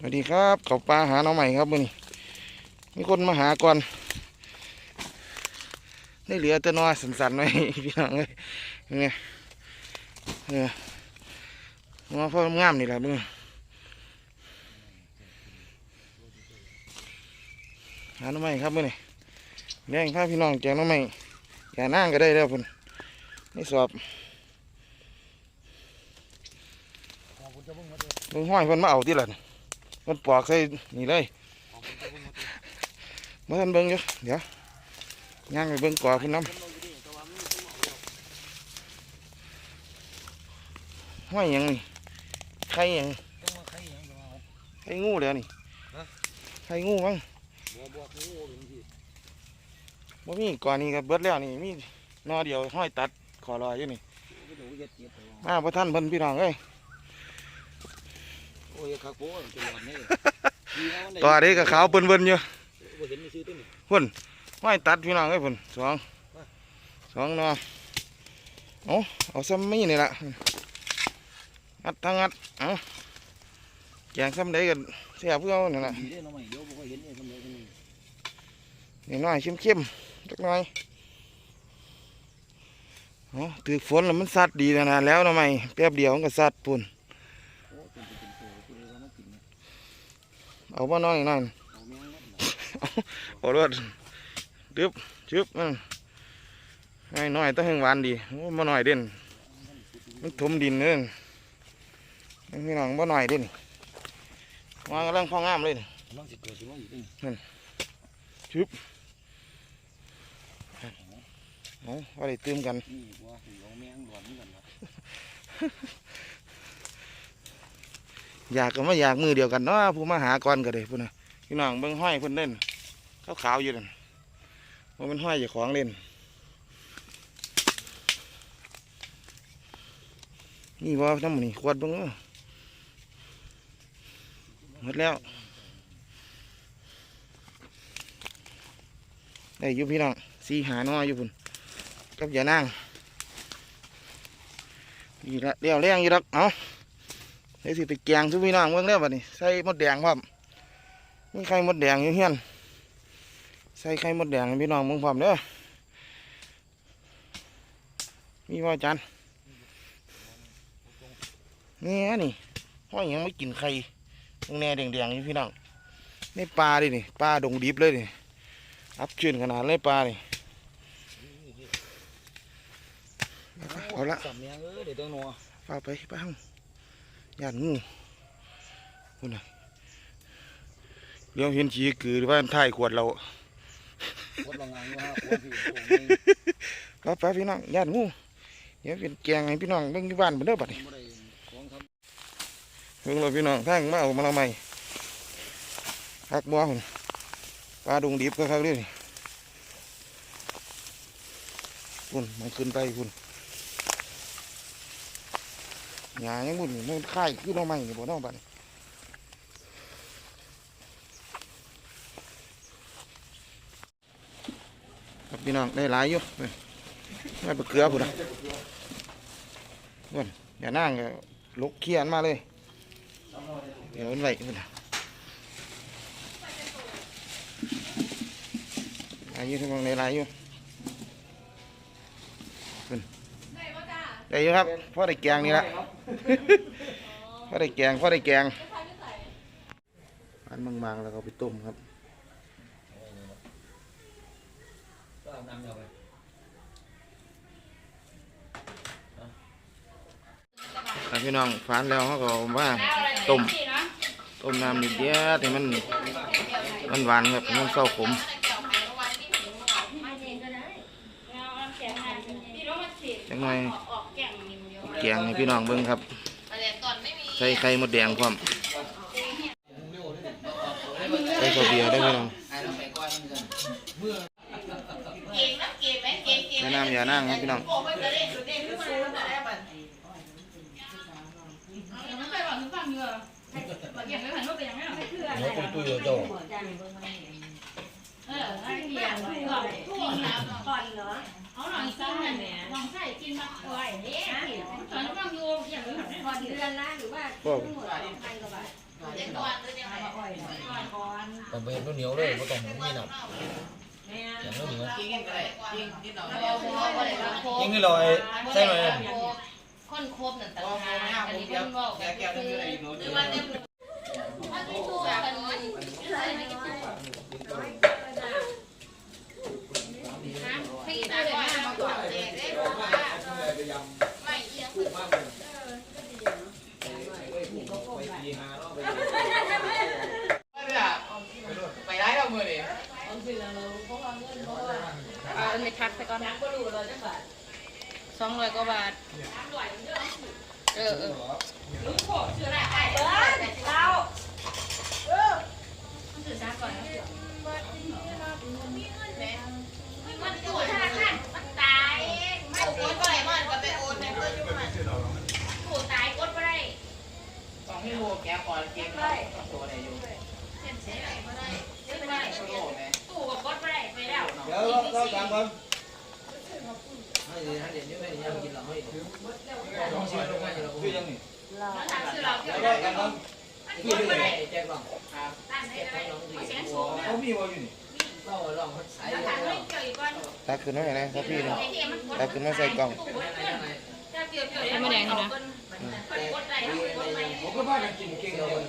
สวัสดีครับเขาปลาหาน้องใหม่ครับมื่อนี้มีคนมาหาก่อนได้เหลือแต่น้อยสันๆไว้พี่น้องเลยเนี่ยเออมาพ่องามนี่แหละมึงหาน้องใหม่ครับมื่อนี้แรงพาพี่น้องแจกน้องใหม่อย่านั่งก็ได้แล้วพุ่นนี่สอบเบิ่งห้อยเพิ่นมาเอาที่ละนี่ มันปอกใส่นี่เลยเมื่อทันเบิ่งอยู่เดี๋ยวย่างไปเบิ่งก่อพุ่นน้ำห้อยหยังนี่ไข่หยังไข่งูแล้วนี่ไข่งูมั้งบ่มีก่อนนี้ก็เบิดแล้วนี่มีหนอเดียวห้อยตัดขอรอยอยู่นี่มาพระท่านเพิ่นพี่น้องเอ้ยโอ้ยคักโบ้จะหลอนนี่ก่อนี้ก็ขาวเปิ้นๆอยู่บ่เห็นมีซื้อตัวนี้พุ่นห้อยตัดพี่น้องเอ้ยพุ่นสองสองหนอเอาเอาซ้ำมีนี่ละงัดทั้งงัดเอาแกงซ้ำได้กันเสียเพื่อเอานี่นละดีเด้น้องใหม่เดี๋ยวบ่ค่อยเห็นนี่ทำเลยนี่นี่น้อยเข้มๆจักหน่อยเอาถือฝนแล้วมันสัดดีขนาดแล้วเนาะไหมแป๊บเดียวมันก็สัดปุ่น โอ้เป็นเป็นตัวผู้ใดว่ามากินเนี่ย เอาบ่น้อยหน่อยเอาแมงนัดโอ้รถดึบชึบมันน้อยน้อยๆแต้องหึงหวานดีโอ้บ่น้อยเด่นมันถมดินเด้นพี่น้องบ่น้อยเด่นวางกำลังพองามเลยนี่น้องสิเกิดสิว่าอีกนี่เอาว่าได้ตื่มกันนี่ว่าเอาแมงหลอนกันครับอยากก็มาอยากมือเดียวกันเนาะผู้มาหาก่อนก็ได้พุ่นน่ะพี่น้องเบิ่งห้อยพิ่นเล่นขาวขาวอยู่นั่นว่ามันห้อยเจ้าของเล่นนี่ว่าน้ำมันนี่ขวดเบิ่งเนาะหมดแล้วได้ยู่พี่น้องสีหาน้อยอยู่พุ่นกับอย่านางนี่ละเดี๋ยวแรงอยู่ดอกเอา เดี๋ยวสิไปแกงทุกพี่น้องเมืองเด้อบัดนี้ใส่มดแดงพร้อมมีไข่มดแดงอยู่เฮียนใส่ไข่มดแดงให้พี่น้องเมืองพร้อมเด้อมีว่าจันนี่ฮะนี่ห้อยหยังไม่กินไข่ตรงแน่แดงๆอยู่พี่น้องนี่ปลาดินี่ปลาดงดิบเลยนี่อับชื้นขนาดเลยปลานี่เอาละสับแมงเอ้ยเดี๋ยวต้องนัวพาไปไปห้อง ย่านงูคุณน่ะเลี้ยวเห็นฉีกือหรือว่าท้ายขวดเรากดลองงานอยู่ฮะกดพี่โอ้ยไปไปพี่น้องย่านงูเดี๋ยวเป็นแกงให้พี่น้องเบิ่งที่บ้านเบิ่งเด้อบัดนี้บ่ได้ของทเบิ่งเราพี่น้องทางมาเอามาเราใหม่หักบัวหุ่นปลาดงดิบก็ครับเด้อนี่คุณมันขึ้นไปคุณ หยายังบุญมันค่ายขึ้นเราใหม่นี่บ่เน้องบัดนี้ครับพี่น้องได้หลายอยู่เว้ยไปเกลือพุ่นะพุ่นอย่านั่งลุกเขียนมาเลย เดี๋ยวมันไหวพุ่นะหลายอยู่ที่มองในหลายอยู่ ได้อยู่ครับพ่อได้แกงนี่ละ พ่อได้แกงพ่อได้แกงอันบางๆแล้วก็เอาไปต้มครับำก็เอาน้ำเอาไปครับพี่น้องฟานแล้วเขาก็เอามาต้มต้มน้ำนิดเดียวแต่มันมันหวานครับมันเศร้าขมจังหน่อย แกงให้พี่น้องเบิ่งครับ ใส่ไข่มดแดงพร้อมใส่ข้าวเบียร์ได้พี่น้องแนะนำอย่านั่งครับพี่น้องแล้วตุ้ยตุ้ยเจ้าเออไอ้เหี้ยไอ้เหี้ยทั่วน้ำก่อนเหรอ เอาหน่อยซ้ำนั่นเนี่ยลองใส่กินมาโอ้ยเนี่ยตอนนี้ฟังอยู่อย่างนี้พอเดือนละหรือว่าพวกทั้งหมดพันกว่าบาทต้องไปเห็นเหนียวเลยบ่ต้องมีน้ำอย่างเหนียวกินกันก็ได้กินกินหน่อยยิงให้ลอยใช่ไหมคนครบนั่นต่างพอหากไม่ห้ามอันผมนี้เดียวเพิ่นบอกแกแก้วนึงอยู่ไหนอยู่โน้นหอรืยู่อว่าเต็มมันมีตัวกันใส่ไม่กี่ตัวฮะพี่ตาก่อนมาก่อนเด็กได้บอกว่าไม่เอียง ไปได้แล้วมือดิ เอาอันนี้ทักไปก่อนสองร้อยกว่าบาทเออเออมันตู้ธนาคารมันตายไม่โอนก็ไรมันก็ไปโอนเพื่อนยุ่งมันตู้ตายกดไปได้ต้องให้วัวแกก่อนเกมตัวไหนอยู่เส้นเสียอะไรไม่ได้ไม่ได้โลไหมตู้กับกดไปได้ไปแล้วเดี๋ยวเราตามก่อนให้ดีให้เดี๋ยวนี้ไม่ได้ยังกินหราอยู่แล้วคือยังนี่แล้วทำซื้อเราเกี่ยวแล้วกับกัน ต้องมันกพี่ดดูไปไหนได้แจ็คลองครับตั้งได้เลยเสียงสูงเนี่ยเขามีวออยู่นี่เราลองใส่แล้วแล้ทางไม่เกี่ยวอีกวันตักขึ้นมาให้นะสักพี่หนึงไอ้ที่มันกดตักขึ้นมาใส่กล่องจะเกี่ยวเกี่ยวแล้วไม่แดงนะกดอะไรกดอะไรผมก็พากันกินเก่งเลย